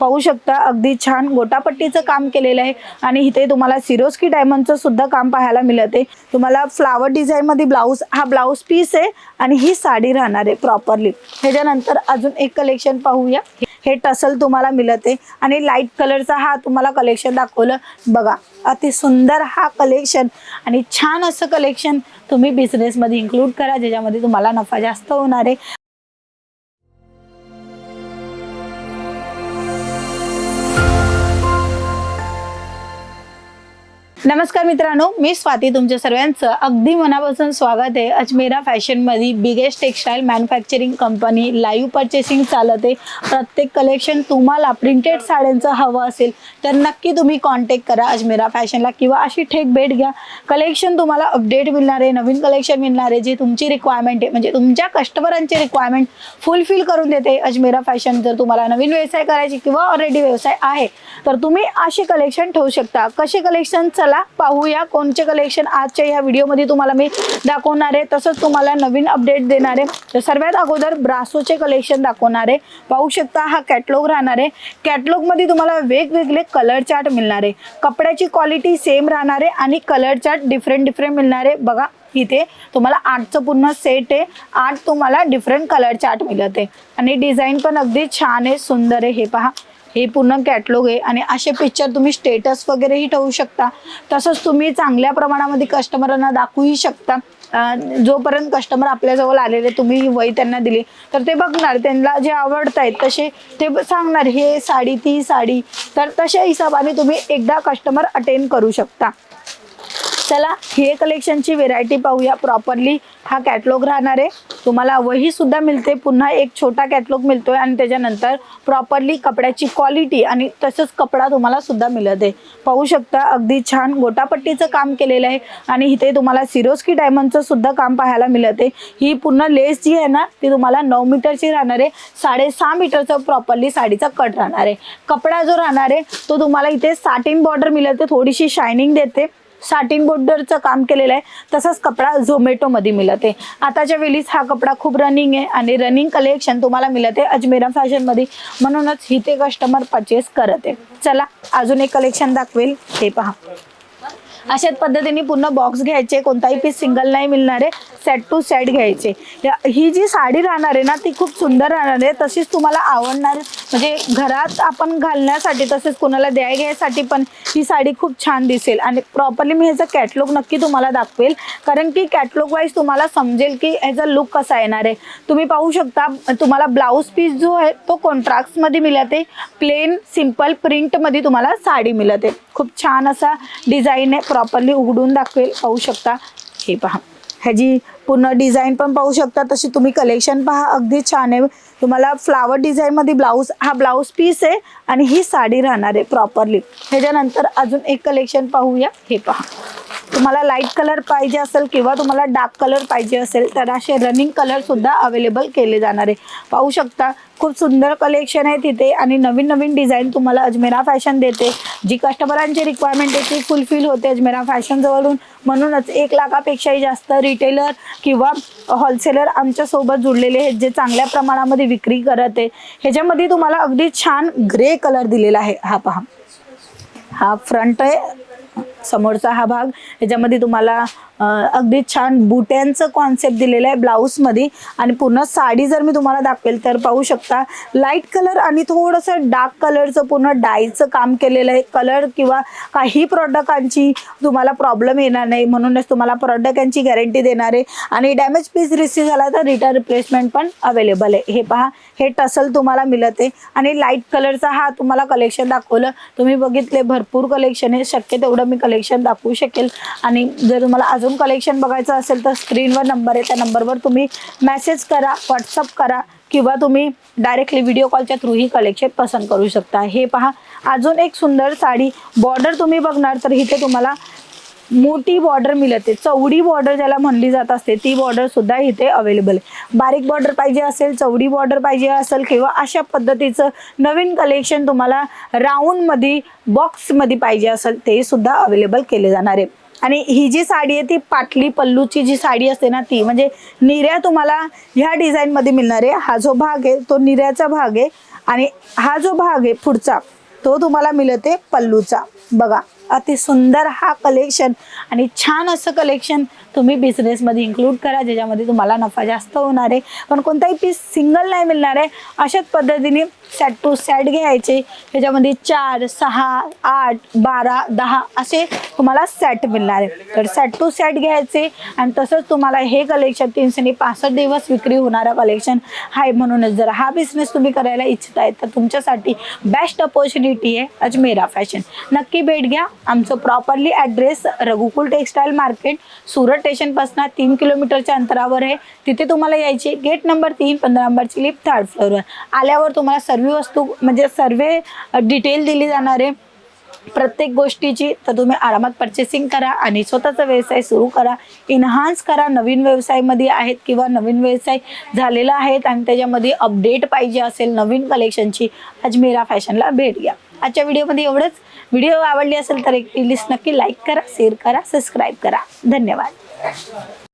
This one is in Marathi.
पाहू शकता अगदी छान गोटापट्टीचं काम केलेलं आहे. आणि इथे तुम्हाला सिरोस्की डायमंडचं सुद्धा काम पाहायला मिळते तुम्हाला फ्लावर डिझाईनमध्ये ब्लाऊज हा ब्लाऊज पीस आहे आणि ही साडी राहणार आहे प्रॉपरली ह्याच्यानंतर अजून एक कलेक्शन पाहूया. हे टसल तुम्हाला मिळते आणि लाइट कलरचा हा तुम्हाला कलेक्शन दाखवलं. बघा अति सुंदर हा कलेक्शन आणि छान असं कलेक्शन तुम्ही बिझनेसमध्ये इन्क्लूड करा ज्याच्यामध्ये तुम्हाला नफा जास्त होणार आहे. नमस्कार मित्रांनो मी स्वाती तुमच्या सर्वांचं अगदी मनापासून स्वागत आहे. अजमेरा फॅशनमध्ये biggest textile manufacturing company live purchasing आहे प्रत्येक कलेक्शन तुम्हाला प्रिंटेड साड्यांचं हवं असेल तर नक्की तुम्ही कॉन्टॅक्ट करा अजमेरा फॅशनला किंवा अशी ठेक भेट घ्या. कलेक्शन तुम्हाला अपडेट मिळणार आहे नवीन कलेक्शन मिळणार आहे जे तुमची रिक्वायरमेंट आहे. म्हणजे तुमच्या कस्टमरांची रिक्वायरमेंट फुलफिल करून देते अजमेरा फॅशन. जर तुम्हाला नवीन व्यवसाय करायची किंवा ऑलरेडी व्यवसाय आहे तर तुम्ही असे कलेक्शन ठेवू शकता. कसे कलेक्शन चला पाहूया कोणचे कलेक्शन आजच्या ह्या व्हिडिओमध्ये तुम्हाला मी दाखवणार आहे. तसंच तुम्हाला नवीन अपडेट देणार आहे. तर सर्वात अगोदर ब्रासोचे कलेक्शन दाखवणार आहे. पाहू शकता हा कॅटलॉग राहणार आहे. कॅटलॉगमध्ये तुम्हाला वेगवेगळे कलर चार्ट मिळणार आहे. कपड्याची क्वालिटी सेम राहणार आहे आणि कलर चार्ट डिफरंट डिफरंट मिळणार आहे. बघा इथे तुम्हाला आठचं पूर्ण सेट आहे. आठ तुम्हाला डिफरंट कलर चार्ट मिळत आहे. आणि डिझाईन पण अगदी छान आहे सुंदर आहे. हे पहा. हे पूर्ण कॅटलॉग आहे. आणि असे पिक्चर तुम्ही स्टेटस वगैरेही ठेवू शकता. तसंच तुम्ही चांगल्या प्रमाणामध्ये कस्टमरांना दाखवूही शकता. जोपर्यंत कस्टमर आपल्याजवळ आलेले तुम्ही ही वही त्यांना दिली तर ते बघणार. त्यांना जे आवडत आहेत तसे ते सांगणार हे साडी ती साडी. तर तशा हिशोबाने तुम्ही एकदा कस्टमर अटेंड करू शकता. चला हे कलेक्शनची व्हेरायटी पाहूया प्रॉपरली हा कॅटलॉग राहणार आहे. तुम्हाला वही सुद्धा मिळते. पुन्हा एक छोटा कॅटलॉग मिळतोय आणि त्याच्यानंतर प्रॉपरली कपड्याची क्वालिटी आणि तसंच कपडा तुम्हाला सुद्धा मिळत. आहे पाहू शकता अगदी छान गोटापट्टीचं काम केलेलं आहे आणि इथे तुम्हाला सिरोस्की डायमंडचं सुद्धा काम पाहायला मिळत. आहे ही पूर्ण लेस जी आहे ना ती तुम्हाला नऊ मीटरची राहणार आहे. साडेसहा मीटरचं प्रॉपरली साडीचा कट राहणार आहे. कपडा जो राहणार आहे तो तुम्हाला इथे साटिन बॉर्डर मिळते. थोडीशी शायनिंग देते. साटिन बोर्डरचं काम केलेलं आहे. तसंच कपडा झोमॅटोमध्ये मिळत. आहे आताच्या वेळीच हा कपडा खूप रनिंग आहे आणि रनिंग कलेक्शन तुम्हाला मिळत आहे अजमेरा फॅशनमध्ये. म्हणूनच ही ते कस्टमर परचेस करत. आहे चला अजून एक कलेक्शन दाखवेल. ते पहा. अशाच पद्धतीने पूर्ण बॉक्स घ्यायचे. कोणताही पीस सिंगल नाही मिळणार आहे. सेट टू सेट घ्यायचे. या- ही जी साडी राहणार आहे ना ती खूप सुंदर राहणार आहे. तशीच तुम्हाला आवडणार म्हणजे घरात आपण घालण्यासाठी तसेच कोणाला द्याय घ्यायसाठी पण ही साडी खूप छान दिसेल. आणि प्रॉपरली मी ह्याचा कॅटलॉग नक्की तुम्हाला दाखवेल. कारण की कॅटलॉग वाईज तुम्हाला समजेल की ह्याचा लुक कसा येणार आहे. तुम्ही पाहू शकता तुम्हाला ब्लाऊज पीस जो आहे तो कॉन्ट्राक्टमध्ये मिळते. प्लेन सिंपल प्रिंटमध्ये तुम्हाला साडी मिळते. खूप छान असा डिझाईन आहे. प्रॉपरली उघडून दाखवेल पाहू शकता. हे पहा. ह्याची पूर्ण डिझाईन पण पाहू शकता. तशी तुम्ही कलेक्शन पहा. अगदी छान आहे. तुम्हाला फ्लावर डिझाईनमध्ये ब्लाऊज हा ब्लाऊज पीस आहे आणि ही साडी राहणार आहे प्रॉपरली ह्याच्यानंतर अजून एक कलेक्शन पाहूया. हे पहा. तुम्हाला लाइट कलर पाहिजे असेल किंवा तुम्हाला डार्क कलर पाहिजे असेल तर असे रनिंग कलरसुद्धा अवेलेबल केले जाणार आहे. पाहू शकता खूप सुंदर कलेक्शन आहे तिथे आणि नवीन नवीन डिझाईन तुम्हाला अजमेरा फॅशन देते. जी कस्टमरांची रिक्वायरमेंट आहे ती फुलफिल होते अजमेरा फॅशन जवळून. म्हणूनच एक लाखापेक्षाही जास्त रिटेलर किंवा होलसेलर आमच्यासोबत जुडलेले आहेत जे चांगल्या प्रमाणामध्ये विक्री करत आहे. ह्याच्यामध्ये तुम्हाला अगदी छान ग्रे कलर दिलेला आहे. हा पहा. हा फ्रंट आहे. समोरचा हा भाग. ह्याच्यामध्ये तुम्हाला अगदी छान बुट्यांचं कॉन्सेप्ट दिलेलं आहे ब्लाऊजमध्ये. आणि पूर्ण साडी जर मी तुम्हाला दाखवेल तर पाहू शकता लाइट कलर आणि थोडंसं डार्क कलरचं पूर्ण डायचं काम केलेलं आहे. कलर किंवा काही प्रॉडक्टांची तुम्हाला प्रॉब्लेम येणार नाही. म्हणूनच तुम्हाला प्रॉडक्टांची गॅरंटी देणार आहे. आणि डॅमेज पीस रिसीव झाला तर रिटर्न रिप्लेसमेंट पण अवेलेबल आहे. हे पहा हे टसल तुम्हाला मिळत आहे. आणि लाइट कलरचा हा तुम्हाला कलेक्शन दाखवलं. तुम्ही बघितले भरपूर कलेक्शन आहे. शक्य तेवढं मी कलेक्शन कलेक्शन दाखवू शकेल. आणि जर तुम्हाला अजून कलेक्शन बघायचं असेल तर स्क्रीनवर नंबर आहे. त्या नंबरवर तुम्ही मेसेज करा व्हॉट्सअप करा किंवा तुम्ही डायरेक्टली व्हिडिओ कॉलच्या थ्रू ही कलेक्शन पसंत करू शकता. हे पहा अजून एक सुंदर साडी. बॉर्डर तुम्ही बघणार तर इथे तुम्हाला मोठी बॉर्डर मिळते चौडी बॉर्डर ज्याला म्हणली जात असते ती बॉर्डर सुद्धा इथे अवेलेबल आहे. बारीक बॉर्डर पाहिजे असेल चौडी बॉर्डर पाहिजे असेल किंवा अशा पद्धतीचं नवीन कलेक्शन तुम्हाला राऊंडमध्ये बॉक्समध्ये पाहिजे असेल ते सुद्धा अवेलेबल केले जाणार आहे. आणि ही जी साडी आहे ती पाटली पल्लूची जी साडी असते ना ती म्हणजे निर्या तुम्हाला ह्या डिझाईनमध्ये मिळणार आहे. हा जो भाग आहे तो निर्याचा भाग आहे. आणि हा जो भाग आहे पुढचा तो तुम्हाला मिळते पल्लूचा. बघा अति सुंदर हा कलेक्शन आणि छान असं कलेक्शन तुम्ही बिझनेसमध्ये इन्क्लूड करा ज्याच्यामध्ये तुम्हाला नफा जास्त होणार आहे. पण कोणताही पीस सिंगल नाही मिळणार आहे. अशाच पद्धतीने सेट टू सेट घ्यायचे. त्याच्यामध्ये चार सहा आठ बारा दहा असे तुम्हाला सेट मिळणार आहे तर सेट टू सेट घ्यायचे आणि तसंच तुम्हाला हे कलेक्शन तीनशे आणि पासष्ट दिवस विक्री होणारा कलेक्शन आहे म्हणूनच. जर हा बिझनेस तुम्ही करायला इच्छित आहे तर तुमच्यासाठी बेस्ट अपॉर्च्युनिटी आहे अजमेरा फॅशन नक्की भेट घ्या. आमचं properly address Raghukul textile market Surat स्टेशनपासून तीन किलोमीटरच्या अंतरावर आहे. तिथे तुम्हाला यायचे. गेट नंबर तीन पंधरा नंबरची लिफ्ट थर्ड फ्लोअरवर आल्यावर तुम्हाला सर्व वस्तू म्हणजे सर्व डिटेल दिली जाणार आहे. प्रत्येक गोष्टीची तर तुम्ही आरामात पर्चेसिंग करा आणि स्वतःचा व्यवसाय सुरू करा. इन्हान्स करा. नवीन व्यवसायामध्ये आहेत किंवा नवीन व्यवसाय झालेला आहेत आणि त्याच्यामध्ये अपडेट पाहिजे असेल नवीन कलेक्शनची अजमेरा फॅशनला भेट घ्या. आजच्या व्हिडिओमध्ये एवढंच. व्हिडिओ आवडली असेल तर एक प्लीज नक्की लाईक करा शेअर करा सबस्क्राईब करा. धन्यवाद.